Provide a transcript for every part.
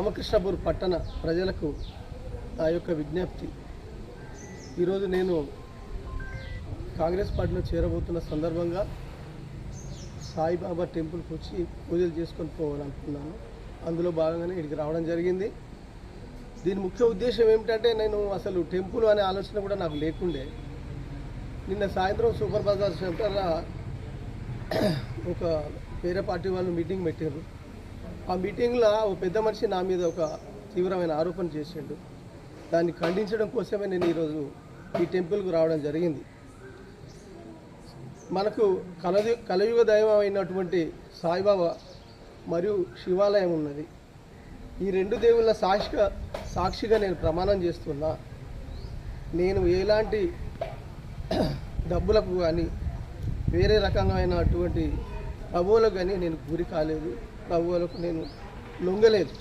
రామకృష్ణపూర్ పట్టణ ప్రజలకు నా యొక్క విజ్ఞప్తి. ఈరోజు నేను కాంగ్రెస్ పార్టీలో చేరబోతున్న సందర్భంగా సాయిబాబా టెంపుల్కి వచ్చి పూజలు చేసుకొని పోవాలనుకున్నాను. అందులో భాగంగానే ఇక్కడికి రావడం జరిగింది. దీని ముఖ్య ఉద్దేశం ఏమిటంటే నేను అసలు టెంపుల్ అనే ఆలోచన కూడా నాకు లేకుండే. నిన్న సాయంత్రం సూపర్ బజార్ సెంటర్ ఒక వేరే పార్టీ వాళ్ళు మీటింగ్ పెట్టారు ఆ మీటింగ్లో ఓ పెద్ద మనిషి నా మీద ఒక తీవ్రమైన ఆరోపణ చేసిండు. దాన్ని ఖండించడం కోసమే నేను ఈరోజు ఈ టెంపుల్కు రావడం జరిగింది. మనకు కలయు కలయుగ దైవం అయినటువంటి సాయిబాబా మరియు శివాలయం ఉన్నది. ఈ రెండు దేవుళ్ళ సాక్షిగా సాక్షిగా నేను ప్రమాణం చేస్తున్నా. నేను ఎలాంటి డబ్బులకు కానీ వేరే రకమైనటువంటి ప్రభువులకు కానీ నేను గురి కాలేదు. ప్రభువులకు నేను లొంగలేదు.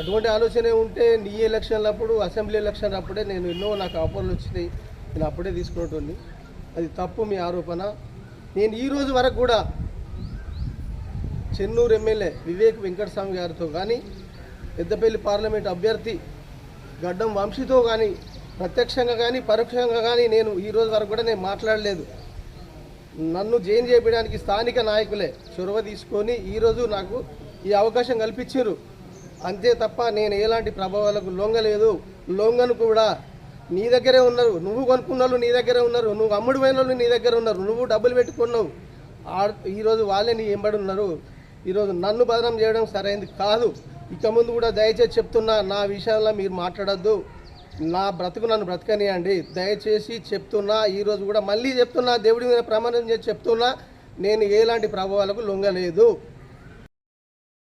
అటువంటి ఆలోచన ఉంటే నీ ఎలక్షన్లప్పుడు అసెంబ్లీ ఎలక్షన్ అప్పుడే నేను ఎన్నో నాకు ఆఫర్లు వచ్చినాయి. నేను అప్పుడే తీసుకునేటోడిని అది తప్పు మీ ఆరోపణ. నేను ఈ రోజు వరకు కూడా చెన్నూరు ఎమ్మెల్యే వివేక్ వెంకటస్వామి గారితో కానీ పెద్దపల్లి పార్లమెంట్ అభ్యర్థి గడ్డం వంశీతో కానీ ప్రత్యక్షంగా కానీ పరోక్షంగా కానీ నేను ఈ రోజు వరకు కూడా నేను మాట్లాడలేదు. నన్ను జైన్ చేయడానికి స్థానిక నాయకులే చొరవ తీసుకొని ఈరోజు నాకు ఈ అవకాశం కల్పించారు. అంతే తప్ప నేను ఎలాంటి ప్రభావాలకు లొంగలేదు. లొంగను కూడా నీ దగ్గరే ఉన్నారు. నువ్వు కొనుక్కున్న వాళ్ళు నీ దగ్గరే ఉన్నారు. నువ్వు అమ్ముడు పోయిన వాళ్ళు నీ దగ్గర ఉన్నారు. నువ్వు డబ్బులు పెట్టుకున్నావు. ఈరోజు వాళ్ళే నీ ఎంబడి ఉన్నారు. ఈరోజు నన్ను బదనం చేయడం సరైనది కాదు. ఇక ముందు కూడా దయచేసి చెప్తున్నా నా విషయంలో మీరు మాట్లాడద్దు. నా బ్రతుకు నన్ను బ్రతకనియండి. దయచేసి చెప్తున్నా ఈరోజు కూడా మళ్ళీ చెప్తున్నా దేవుడి మీద ప్రమాణం చేసి చెప్తున్నా నేను ఎలాంటి ప్రభావాలకు లొంగలేదు.